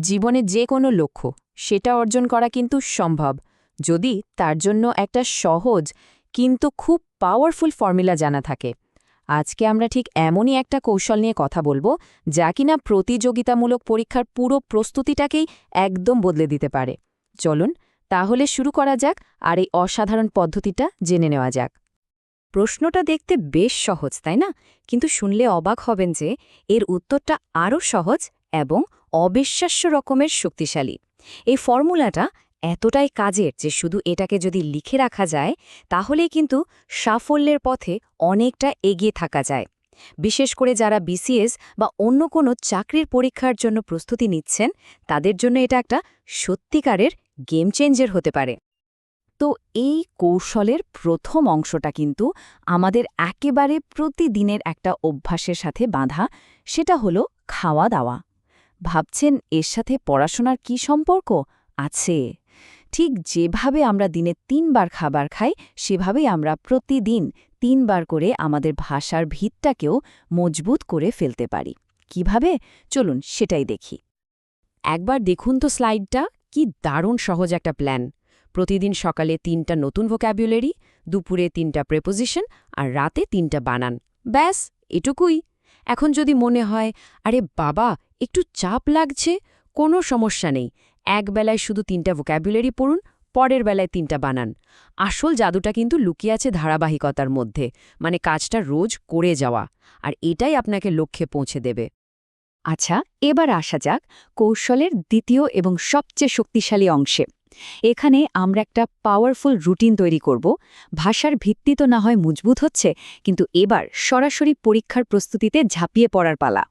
জীবনে যে কোনো লক্ষ্য, সেটা অর্জন করা কিন্তু সম্ভব। যদি তার জন্য একটা সহজ, কিন্তু খুব পাওয়ারফুল ফর্মুলা জানা থাকে। আজকে আমরা ঠিক এমনই একটা কৌশল নিয়ে কথা বলব, যা কিনা প্রতিযোগিতামূলক পরীক্ষার পুরো প্রস্তুতিটাকেই একদম বদলে দিতে পারে। চলুন, তাহলে শুরু করা যাক, আর এই অসাধারণ পদ্ধতিটা জেনে নেওয়া যাক। প্রশ্নটা দেখতে বেশ সহজ, তাই না? কিন্তু শুনলে অবাক হবেন যে, এর উত্তরটা আরও সহজ এবং অবিশ্বাস্য রকমের শক্তিশালী। এই ফর্মুলাটা এতটাই কাজের যে শুধু এটাকে যদি লিখে রাখা যায়, তাহলেই কিন্তু সাফল্যের পথে অনেকটা এগিয়ে থাকা যায়। বিশেষ করে যারা বিসিএস বা অন্য কোনো চাকরির পরীক্ষার জন্য প্রস্তুতি নিচ্ছেন, তাদের জন্য এটা একটা সত্যিকারের গেম চেঞ্জের হতে পারে। তো এই কৌশলের প্রথম অংশটা কিন্তু আমাদের একেবারে প্রতিদিনের একটা অভ্যাসের সাথে বাঁধা, সেটা হলো খাওয়া দাওয়া ভাবছেন এর সাথে পড়াশোনার কি সম্পর্ক? আছে। ঠিক যেভাবে আমরা দিনে তিনবার খাবার খাই, সেভাবেই আমরা প্রতিদিন তিনবার করে আমাদের ভাষার ভিতটাকেও মজবুত করে ফেলতে পারি। কীভাবে? চলুন সেটাই দেখি। একবার দেখুন তো স্লাইডটা, কি দারুণ সহজ একটা প্ল্যান। প্রতিদিন সকালে তিনটা নতুন ভোক্যাবুলারি দুপুরে তিনটা প্রেপোজিশন আর রাতে তিনটা বানান। ব্যাস, এটুকুই। এখন যদি মনে হয়, আরে বাবা, একটু চাপ লাগছে, কোনো সমস্যা নেই। এক বেলায় শুধু তিনটা ভোক্যাবুলারি পড়ুন, পরের বেলায় তিনটা বানান। আসল জাদুটা কিন্তু লুকিয়ে আছে ধারাবাহিকতার মধ্যে মানে কাজটা রোজ করে যাওয়া, আর এটাই আপনাকে লক্ষ্যে পৌঁছে দেবে। আচ্ছা এবার আসা যাক কৌশলের দ্বিতীয় এবং সবচেয়ে শক্তিশালী অংশে। এখানে আমরা একটা পাওয়ারফুল রুটিন তৈরি করব। ভাষার ভিত্তি তো না হয় মজবুত হচ্ছে, কিন্তু এবার সরাসরি পরীক্ষার প্রস্তুতিতে ঝাঁপিয়ে পড়ার পালা।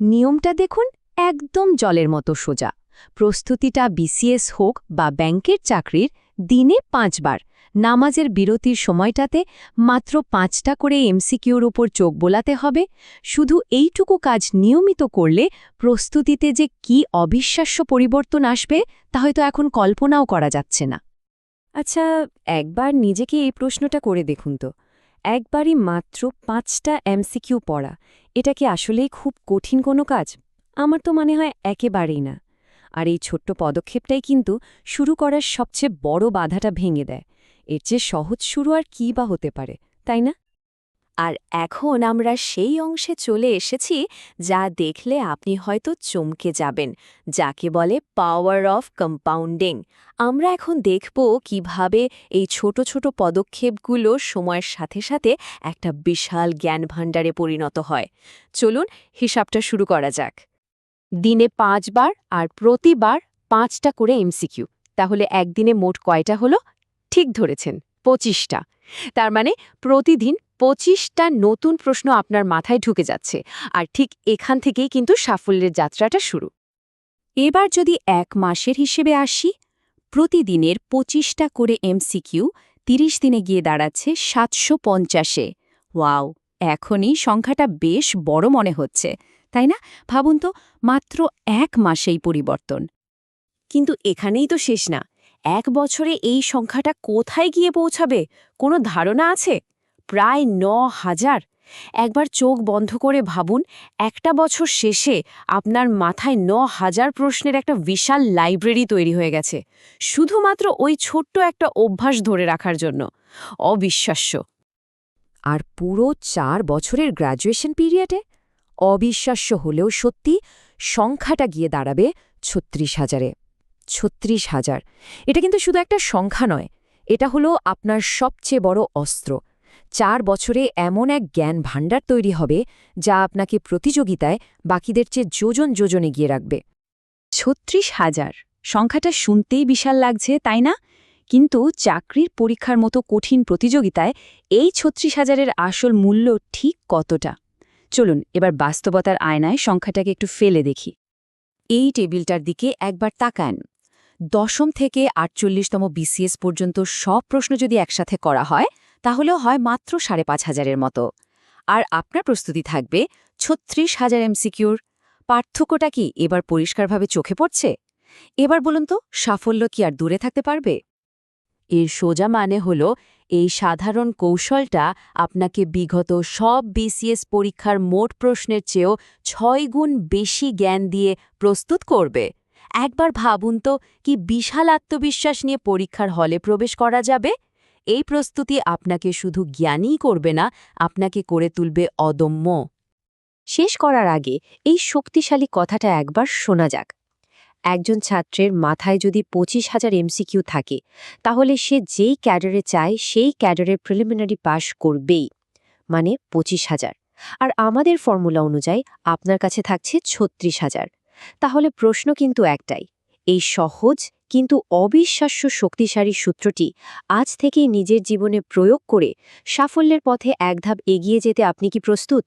নিয়মটা দেখুন, একদম জলের মতো সোজা। প্রস্তুতিটা বিসিএস হোক বা ব্যাংকের চাকরির, দিনে পাঁচবার। নামাজের বিরতির সময়টাতে মাত্র পাঁচটা করে এমসিকিউর উপর চোখ বোলাতে হবে। শুধু এইটুকু কাজ নিয়মিত করলে প্রস্তুতিতে যে কি অবিশ্বাস্য পরিবর্তন আসবে, তা হয়তো এখন কল্পনাও করা যাচ্ছে না। আচ্ছা একবার নিজেকে এই প্রশ্নটা করে দেখুন তো। একবারই মাত্র পাঁচটা এমসিকিউ পড়া, এটা কি আসলেই খুব কঠিন কোনো কাজ? আমার তো মনে হয় একেবারেই না। আর এই ছোট্ট পদক্ষেপটাই কিন্তু শুরু করার সবচেয়ে বড় বাধাটা ভেঙে দেয়। এর চেয়ে সহজ শুরু আর কী বা হতে পারে, তাই না? আর এখন আমরা সেই অংশে চলে এসেছি যা দেখলে আপনি হয়তো চমকে যাবেন, যাকে বলে পাওয়ার অফ কম্পাউন্ডিং আমরা এখন দেখব কীভাবে এই ছোট ছোট পদক্ষেপগুলো সময়ের সাথে সাথে একটা বিশাল জ্ঞান ভাণ্ডারে পরিণত হয়। চলুন হিসাবটা শুরু করা যাক। দিনে পাঁচবার আর প্রতিবার পাঁচটা করে এমসিকিউ। তাহলে একদিনে মোট কয়টা হলো? ঠিক ধরেছেন, পঁচিশটা। তার মানে প্রতিদিন পঁচিশটা নতুন প্রশ্ন আপনার মাথায় ঢুকে যাচ্ছে, আর ঠিক এখান থেকেই কিন্তু সাফল্যের যাত্রাটা শুরু। এবার যদি এক মাসের হিসেবে আসি, প্রতিদিনের পঁচিশটা করে এমসিকিউ তিরিশ দিনে গিয়ে দাঁড়াচ্ছে সাতশো পঞ্চাশে। ওয়াও, এখনই সংখ্যাটা বেশ বড় মনে হচ্ছে। তাই না? ভাবুন তো, মাত্র এক মাসেই পরিবর্তন। কিন্তু এখানেই তো শেষ না। এক বছরে এই সংখ্যাটা কোথায় গিয়ে পৌঁছাবে? কোনো ধারণা আছে? প্রায় ন হাজার। একবার চোখ বন্ধ করে ভাবুন, একটা বছর শেষে আপনার মাথায় ন হাজার প্রশ্নের একটা বিশাল লাইব্রেরি তৈরি হয়ে গেছে। শুধুমাত্র ওই ছোট্ট একটা অভ্যাস ধরে রাখার জন্য। অবিশ্বাস্য। আর পুরো চার বছরের গ্র্যাজুয়েশন পিরিয়ডে অবিশ্বাস্য হলেও সত্যি সংখ্যাটা গিয়ে দাঁড়াবে ছত্রিশ হাজারে। ছত্রিশ হাজার। এটা কিন্তু শুধু একটা সংখ্যা নয়, এটা হলো আপনার সবচেয়ে বড় অস্ত্র। চার বছরে এমন এক জ্ঞান ভাণ্ডার তৈরি হবে যা আপনাকে প্রতিযোগিতায় বাকিদের চেয়ে যোজন যোজনে গিয়ে রাখবে। ছত্রিশ হাজার। সংখ্যাটা শুনতেই বিশাল লাগছে, তাই না? কিন্তু চাকরির পরীক্ষার মতো কঠিন প্রতিযোগিতায় এই ছত্রিশ হাজারের আসল মূল্য ঠিক কতটা? চলুন, এবার বাস্তবতার আয়নায় সংখ্যাটাকে একটু ফেলে দেখি। এই টেবিলটার দিকে একবার তাকান। দশম থেকে আটচল্লিশতম বিসিএস পর্যন্ত সব প্রশ্ন যদি একসাথে করা হয়, তাহলেও হয় মাত্র সাড়ে পাঁচ হাজারের মতো। আর আপনার প্রস্তুতি থাকবে ছত্রিশ হাজার এমসিকিউর। পার্থক্যটা কি এবার পরিষ্কারভাবে চোখে পড়ছে? এবার বলুন তো, সাফল্য কি আর দূরে থাকতে পারবে? এর সোজা মানে হল, এই সাধারণ কৌশলটা আপনাকে বিগত সব বিসিএস পরীক্ষার মোট প্রশ্নের চেয়েও ছয় গুণ বেশি জ্ঞান দিয়ে প্রস্তুত করবে। একবার ভাবুন তো, কি বিশাল আত্মবিশ্বাস নিয়ে পরীক্ষার হলে প্রবেশ করা যাবে? এই প্রস্তুতি আপনাকে শুধু জ্ঞানই করবে না, আপনাকে করে তুলবে অদম্য। শেষ করার আগে এই শক্তিশালী কথাটা একবার শোনা যাক। একজন ছাত্রের মাথায় যদি পঁচিশ হাজার এমসিকিউ থাকে, তাহলে সে যেই ক্যাডারে চায়, সেই ক্যাডারের প্রিলিমিনারি পাশ করবেই। মানে পঁচিশ হাজার। আর আমাদের ফর্মুলা অনুযায়ী আপনার কাছে থাকছে ছত্রিশ হাজার। তাহলে প্রশ্ন কিন্তু একটাই, এই সহজ কিন্তু অবিশ্বাস্য শক্তিশালী সূত্রটি আজ থেকেই নিজের জীবনে প্রয়োগ করে সাফল্যের পথে এক ধাপ এগিয়ে যেতে আপনি কি প্রস্তুত?